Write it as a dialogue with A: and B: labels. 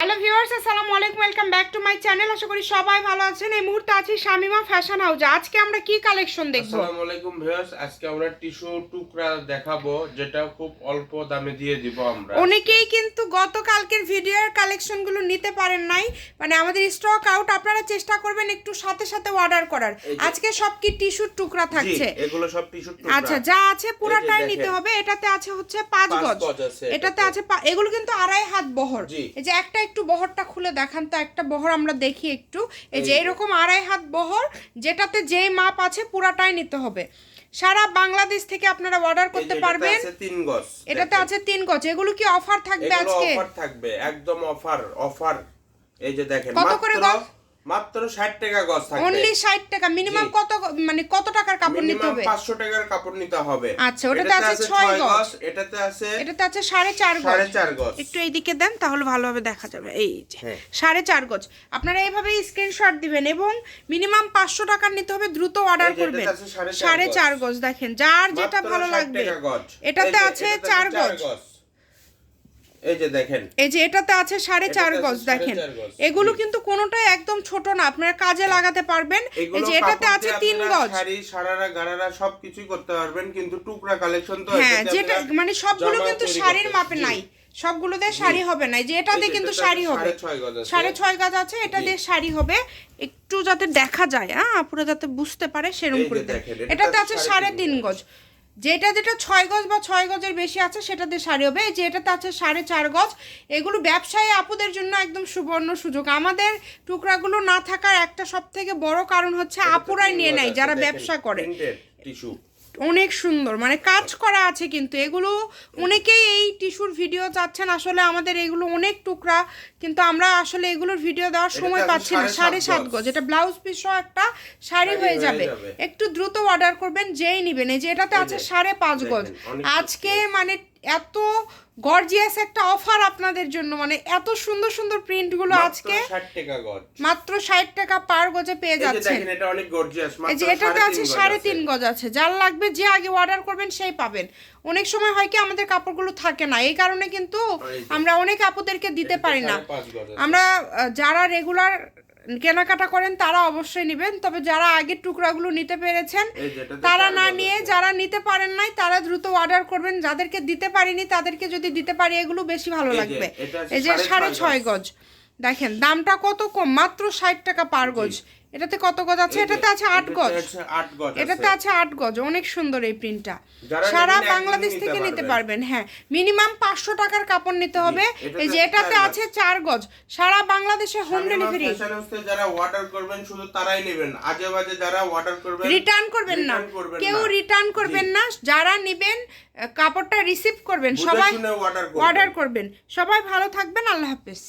A: Hello viewers আসসালামু আলাইকুম welcome back to my channel আশা করি সবাই ভালো আছেন। এই মুহূর্তে আছি শামিমা ফ্যাশন হাউসে আজকে আমরা কি কালেকশন দেখব?
B: আসসালামু আলাইকুম ভিউয়ার্স আজকে আমরা টিস্যু টুকরা দেখাবো যেটা খুব অল্প দামে দিয়ে দিব আমরা।
A: অনেকেই কিন্তু গতকালকের ভিডিওর কালেকশনগুলো নিতে পারেন নাই। মানে আমাদের স্টক আউট আপনারা চেষ্টা করবেন একটু সাথে সাথে অর্ডার করার। আজকে সব কি টিস্যুর টুকরা
B: জি,
A: থাকছে?
B: এগুলো সব টিস্যু টুকরা।
A: আচ্ছা যা আছে পুরাটাই নিতে হবে। এটাতে আছে হচ্ছে পাঁচ গজ। এটাতে
B: এটাতে।
A: আছে এগুলো কিন্তু আড়াই হাত বহর। এই যে একটা একটু বহরটা খুলে দেখান তো একটা বহর আমরা দেখি একটু। এই যে এরকম আড়াই হাত বহর যেটাতে যে মাপ আছে পুরাটাই নিতে হবে। সারা বাংলাদেশ থেকে আপনারা অর্ডার করতে পারবেন।
B: তিন গজ
A: এটাতে আছে তিন গজ। এগুলো কি অফার থাকবে আজকে?
B: অফার থাকবে একদম অফার অফার এই যে দেখেন
A: কত করে গজ?
B: মাত্র 60 টাকা গজ থাকবে।
A: অনলি ষাট টাকা মিনিমাম কত মানে কত টাকার কাপড় নিতে হবে?
B: 500 টাকার কাপড় নিতে হবে।
A: আচ্ছা, ওটাতে আছে ছয় গজ।
B: এটাতে আছে
A: এটাতে আছে সাড়ে চার গজ।
B: সাড়ে চার গজ।
A: একটু এইদিকে দেন তাহলে ভালোভাবে দেখা যাবে। এই যে
B: হ্যাঁ।
A: সাড়ে চার গজ। আপনারা এইভাবে স্ক্রিনশট দিবেন এবং মিনিমাম পাঁচশো টাকার নিতে হবে দ্রুত অর্ডার করবেন।
B: এটাতে আছে সাড়ে চার
A: সাড়ে
B: গজ।
A: দেখেন যার যেটা ভালো লাগবে। এটাতে আছে
B: এটাতে
A: চার গজ।
B: এই যে দেখেন।
A: এই যে এটাতে আছে সাড়ে চার গজ দেখেন। এগুলো কিন্তু কোনোটাই একদম ছোট না আপনারা কাজে লাগাতে পারবেন। এই যে এটাতে আছে তিন গজ।
B: শাড়ি সারারা গারারা সবকিছুই করতে পারবেন কিন্তু টুকরা কালেকশন তো
A: হ্যাঁ যেটা মানে সবগুলো কিন্তু শাড়ির মাপে। নাই। সবগুলোতে শাড়ি হবে না। যে এটাতে
B: এই যে
A: কিন্তু শাড়ি হবে।
B: সাড়ে ছয় গজ আছে।
A: গাছ আছে এটা দিয়ে শাড়ি হবে। একটু যাতে দেখা যায় হ্যাঁ পুরো যাতে বুঝতে পারে সেরকম করে।
B: এটাতে আছে সাড়ে তিন
A: গজ। যেটা যেটা ছয় গজ বা ছয় গজের বেশি আছে সেটা দিয়ে শাড়ি হবে। এই যে এটাতে আছে সাড়ে চার গজ। এগুলো ব্যবসায়ী আপুদের জন্য একদম সুবর্ণ সুযোগ। আমাদের টুকরাগুলো না থাকার একটা সব থেকে বড় কারণ হচ্ছে আপুরাই নিয়ে নেয় যারা ব্যবসা করে। অনেক সুন্দর। মানে কাজ করা আছে কিন্তু। এগুলো অনেকেই এই টিস্যুর ভিডিও চাচ্ছেন। আসলে আমাদের এগুলো অনেক টুকরা কিন্তু আমরা আসলে এগুলোর ভিডিও দেওয়ার সময় পাচ্ছি না।
B: সাড়ে সাত গজ।
A: এটা ব্লাউজ পিস একটা শাড়ি হয়ে যাবে।
B: যাবে।
A: একটু দ্রুত অর্ডার করবেন যেই নিবেন। এই যে এটাতে আছে সাড়ে পাঁচ গজ। আজকে মানে এত গর্জিয়াস একটা অফার আপনাদের জন্য। মানে এত সুন্দর সুন্দর প্রিন্টগুলো আজকে
B: 60 টাকা গজ।
A: মাত্র ষাট টাকা পার গজে পেয়ে যাচ্ছেন। এই যে এটাতে আছে সাড়ে তিন গজ আছে। যার লাগবে যে আগে অর্ডার করবেন সেই পাবেন। অনেক সময় হয় কি আমাদের কাপড়গুলো থাকে না। এই কারণে কিন্তু আমরা অনেক আপুদেরকে দিতে পারি না। আমরা যারা রেগুলার কেনাকাটা করেন তারা অবশ্যই নেবেন। তবে যারা আগের টুকরাগুলো নিতে পেরেছেন তারা না নিয়ে যারা নিতে পারেন নাই তারা দ্রুত অর্ডার করবেন। যাদেরকে দিতে পারিনি তাদেরকে যদি দিতে পারি এগুলো বেশি ভালো লাগবে। এই যে
B: সাড়ে ছয়
A: গজ। দেখেন দামটা কত কম? মাত্র ষাট টাকা পার গজ। এটাতে কত গজ আছে? এটাতে আছে আট গজ। এটাতে
B: আছে।
A: আট গজ। অনেক সুন্দর এই প্রিন্টটা। সারা বাংলাদেশ থেকে নিতে
B: পারবেন।
A: হ্যাঁ। মিনিমাম পাঁচশো টাকার কাপড় নিতে হবে। এই যে এটাতে আছে চার গজ। সারা বাংলাদেশে হোম ডেলিভারি
B: যারা অর্ডার করবেন শুধু তারাই নেবেন। আজে বাজে যারা অর্ডার করবেন
A: রিটার্ন করবেন না। কেউ রিটার্ন করবেন না। যারা নেবেন কাপড়টা রিসিভ করবেন সবাই। অর্ডার করবেন। সবাই ভালো থাকবেন। আল্লাহ হাফেজ।